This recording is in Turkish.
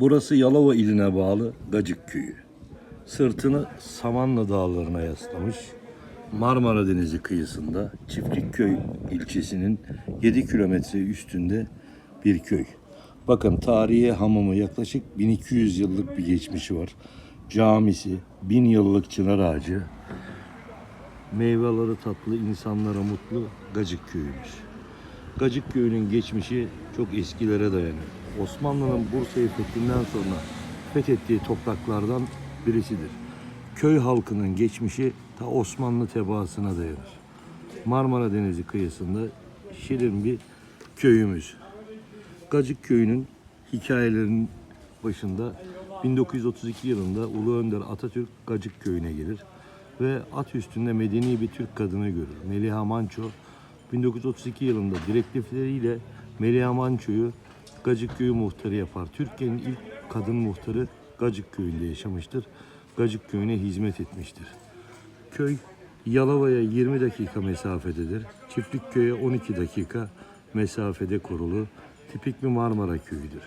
Burası Yalova iline bağlı Gacık Köyü. Sırtını Samanlı Dağları'na yaslamış. Marmara Denizi kıyısında Çiftlikköy ilçesinin 7 kilometre üstünde bir köy. Bakın tarihi hamamı yaklaşık 1200 yıllık bir geçmişi var. Camisi, bin yıllık çınar ağacı, meyveleri tatlı, insanlara mutlu Gacık Köyü'müş. Gacık Köyü'nün geçmişi çok eskilere dayanıyor. Osmanlı'nın Bursa'yı fethinden sonra fethettiği topraklardan birisidir. Köy halkının geçmişi ta Osmanlı tebaasına dayanır. Marmara Denizi kıyısında şirin bir köyümüz. Gacık Köyü'nün hikayelerinin başında 1932 yılında Ulu Önder Atatürk Gacık Köyü'ne gelir ve at üstünde medeni bir Türk kadını görür. Meliha Manço 1932 yılında direktifleriyle Meliha Manço'yu Gacık Köyü muhtarı yapar. Türkiye'nin ilk kadın muhtarı Gacık Köyü'nde yaşamıştır. Gacık Köyü'ne hizmet etmiştir. Köy Yalova'ya 20 dakika mesafededir. Çiftlikköy'e 12 dakika mesafede kurulu tipik bir Marmara köyüdür.